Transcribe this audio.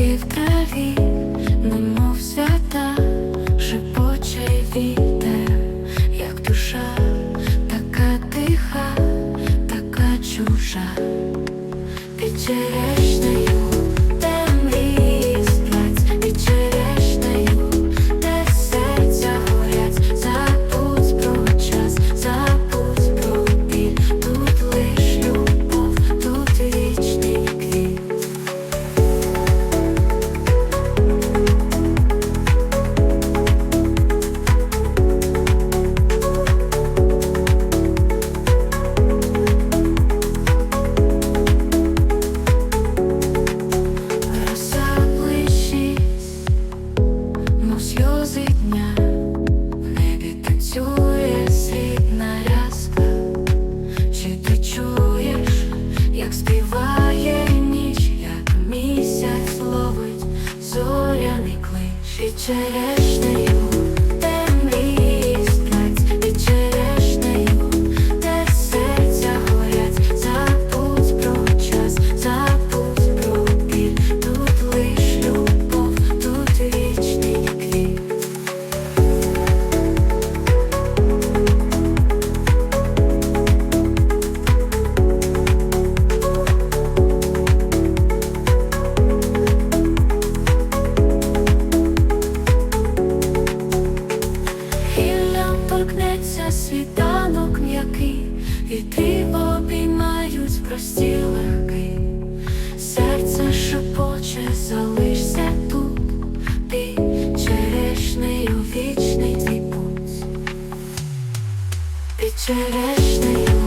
Квітки в траві, немов свята, шепоче вітер, як душа, така тиха, така чужа, під черешнею, сльози дня, танцює срібна рязка. Чи ти чуєш, як співає ніч, як місяць ловить зоряний клич торкнеться світанок м'який, Вітри обіймають прості легки, серце шепоче, залишся тут, ти черешнею вічний твій путь, під черешнею